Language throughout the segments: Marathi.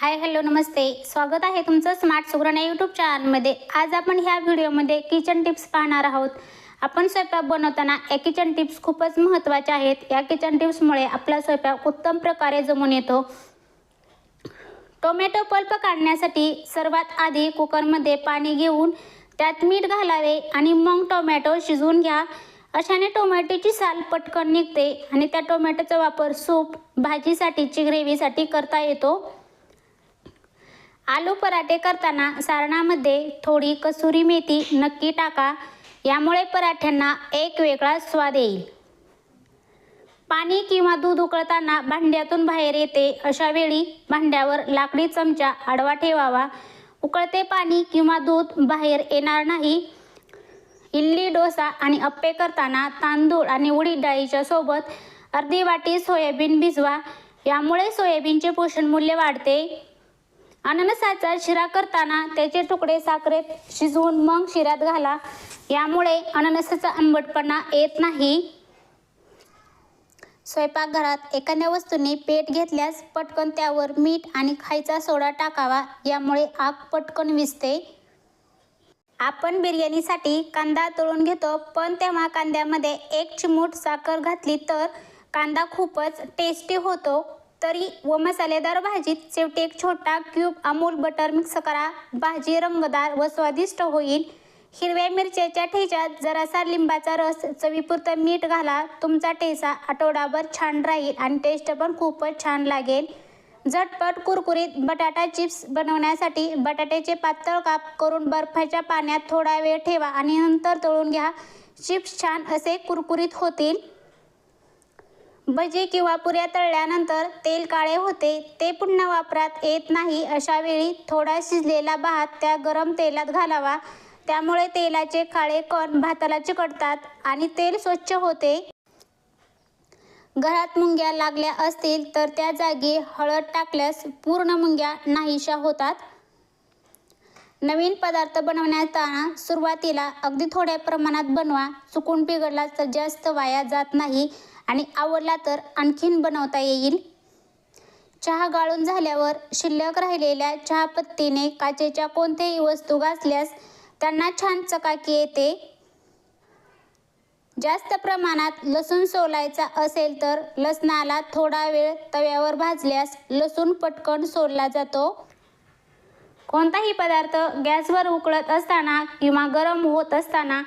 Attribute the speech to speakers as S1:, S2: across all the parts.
S1: हाय हॅलो नमस्ते. स्वागत आहे तुमचं स्मार्ट सुग्रण यूट्यूब चॅनलमध्ये आज आपण ह्या व्हिडिओमध्ये किचन टिप्स पाहणार आहोत. आपण स्वयंपाक बनवताना या किचन टिप्स खूपच महत्त्वाच्या आहेत. या किचन टिप्समुळे आपला स्वयंपाक उत्तम प्रकारे जमून येतो. टोमॅटो पल्प काढण्यासाठी सर्वात आधी कुकरमध्ये पाणी घेऊन त्यात मीठ घालावे आणि मग टोमॅटो शिजवून घ्या. अशाने टोमॅटोची साल पटकन निघते आणि त्या टोमॅटोचा वापर सूप भाजीसाठीची ग्रेव्हीसाठी करता येतो. आलू पराठे करताना सारणामध्ये थोडी कसुरी मेथी नक्की टाका यामुळे पराठ्यांना एक वेगळा स्वाद येईल. पाणी किंवा दूध उकळताना भांड्यातून बाहेर येते अशा वेळी भांड्यावर लाकडी चमचा आडवा ठेवावा. उकळते पाणी किंवा दूध बाहेर येणार नाही. इडली डोसा आणि अप्पे करताना तांदूळ आणि उडीद डाळीच्या सोबत अर्धी वाटी सोयाबीन भिजवा यामुळे सोयाबीनचे पोषण मूल्य वाढते. अननसाचा शिरा करताना त्याचे तुकडे साखरेत शिजवून मग शिऱ्यात घाला. यामुळे अननसाचा आंबटपणा येत नाही. स्वयंपाकघरात एखाद्या वस्तूने पेट घेतल्यास पटकन त्यावर मीठ आणि खायचा सोडा टाकावा. यामुळे आग पटकन विजते आपण बिर्याणीसाठी कांदा तळून घेतो पण तेव्हा कांद्यामध्ये एक चिमूट साखर घातली तर कांदा खूपच टेस्टी होतो. तरी व मसालेदार भाजीत शेवटी एक छोटा क्यूब अमूल बटर मिक्स करा. भाजी रंगदार व स्वादिष्ट होईल. हिरव्या मिरच्याच्या ठेच्यात जरासा लिंबाचा रस चवीपुरतं मीठ घाला. तुमचा ठेचा आठवडाभर छान राहील आणि टेस्ट पण खूपच छान लागेल. झटपट कुरकुरीत बटाटा चिप्स बनवण्यासाठी बटाट्याचे पातळ काप करून बर्फाच्या पाण्यात थोडा वेळ ठेवा आणि नंतर तळून घ्या. चिप्स छान असे कुरकुरीत होतील. भजी किंवा पुऱ्या तळल्यानंतर तेल काळे होते ते पुन्हा वापरात येत नाही. अशा वेळी थोडा शिजलेला भात त्या गरम तेलात घालावा. त्यामुळे तेलाचे काळे कण भाताला चिकटतात आणि तेल स्वच्छ होते. घरात मुंग्या लागल्या असतील तर त्या जागी हळद टाकल्यास पूर्ण मुंग्या नाहीशा होतात. नवीन पदार्थ बनवण्याताना सुरुवातीला अगदी थोड्या प्रमाणात बनवा. चुकून बिघडला तर जास्त वाया जात नाही आणि आवडला तर आणखीन बनवता येईल. चहा गाळून झाल्यावर शिल्लक राहिलेल्या चहापत्तीने काचेच्या कोणत्याही वस्तू घासल्यास त्यांना छान चकाकी येते. जास्त प्रमाणात लसूण सोलायचा असेल तर लसणाला थोडा वेळ तव्यावर भाजल्यास लसूण पटकन सोलला जातो. कोणताही पदार्थ गॅसवर उकळत असताना किंवा गरम होत असताना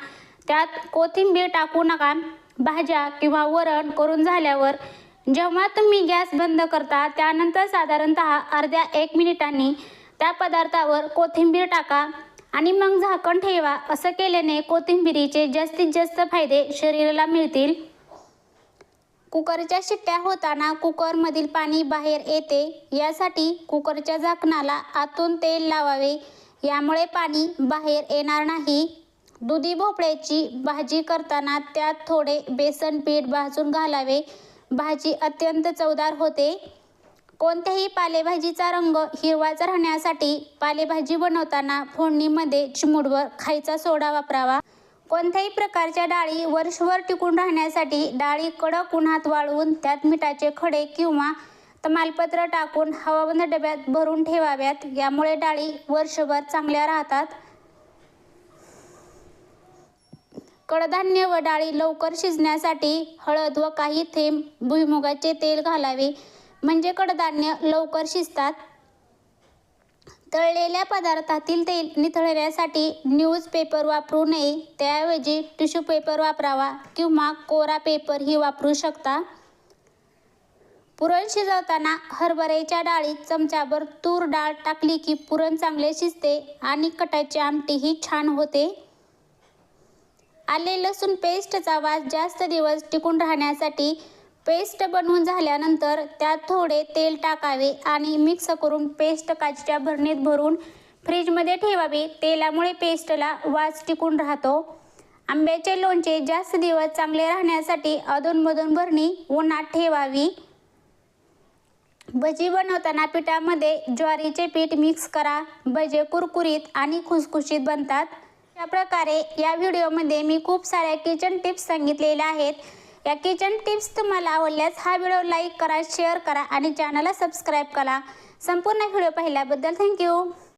S1: त्यात कोथिंबीर टाकू नका. भाज्या किंवा वरण करून झाल्यावर जेव्हा तुम्ही गॅस बंद करता त्यानंतर साधारणतः अर्ध्या एक मिनिटांनी त्या पदार्थावर कोथिंबीर टाका आणि मग झाकण ठेवा. असं केल्याने कोथिंबिरीचे जास्तीत जास्त फायदे शरीराला मिळतील. कुकरच्या शिट्ट्या होताना कुकरमधील पाणी बाहेर येते यासाठी कुकरच्या झाकणाला आतून तेल लावावे. यामुळे पाणी बाहेर येणार नाही. दुधी भोपळ्याची भाजी करताना त्यात थोडे बेसन पीठ भाजून घालावे. भाजी अत्यंत चवदार होते. कोणत्याही पालेभाजीचा रंग हिरवाच राहण्यासाठी पालेभाजी बनवताना फोडणीमध्ये चिमुडवर खायचा सोडा वापरावा. कोणत्याही प्रकारच्या डाळी वर्षभर टिकून राहण्यासाठी डाळी कडक उन्हात वाळवून त्यात मिठाचे खडे किंवा तमालपत्र टाकून हवाबंद डब्यात भरून ठेवाव्यात. यामुळे डाळी वर्षभर चांगल्या राहतात. कडधान्य व डाळी लवकर शिजण्यासाठी हळद व काही थेंब भुईमुगाचे तेल घालावे. म्हणजे कडधान्य लवकर शिजतात. तळलेल्या पदार्थातील तेल निथळण्यासाठी न्यूजपेपर वापरू नये. त्याऐवजी टिश्यू पेपर वापरावा किंवा कोरा पेपरही वापरू शकता. पुरण शिजवताना हरभऱ्याच्या डाळीत चमच्याभर तूर डाळ टाकली की पुरण चांगले शिजते आणि कटाची आमटीही छान होते. आले लसूण पेस्टचा वास जास्त दिवस टिकून राहण्यासाठी पेस्ट बनवून झाल्यानंतर त्यात थोडे तेल टाकावे आणि मिक्स करून पेस्ट काचच्या भरणीत भरून फ्रीजमध्ये ठेवावे. तेलामुळे पेस्टला वास टिकून राहतो. आंब्याचे लोणचे जास्त दिवस चांगले राहण्यासाठी अधूनमधून भरणी उन्हात ठेवावी. भजी बनवताना पिठामध्ये ज्वारीचे पीठ मिक्स करा. भजे कुरकुरीत आणि खुसखुशीत बनतात. अशा प्रकारे या व्हिडिओमध्ये मी खूप साऱ्या किचन टिप्स सांगितलेल्या आहेत. या किचन टिप्स तुम्हाला आवडल्यास हा व्हिडिओ लाईक करा शेअर करा आणि चॅनलला सबस्क्राईब करा. संपूर्ण व्हिडिओ पाहिल्याबद्दल थँक्यू.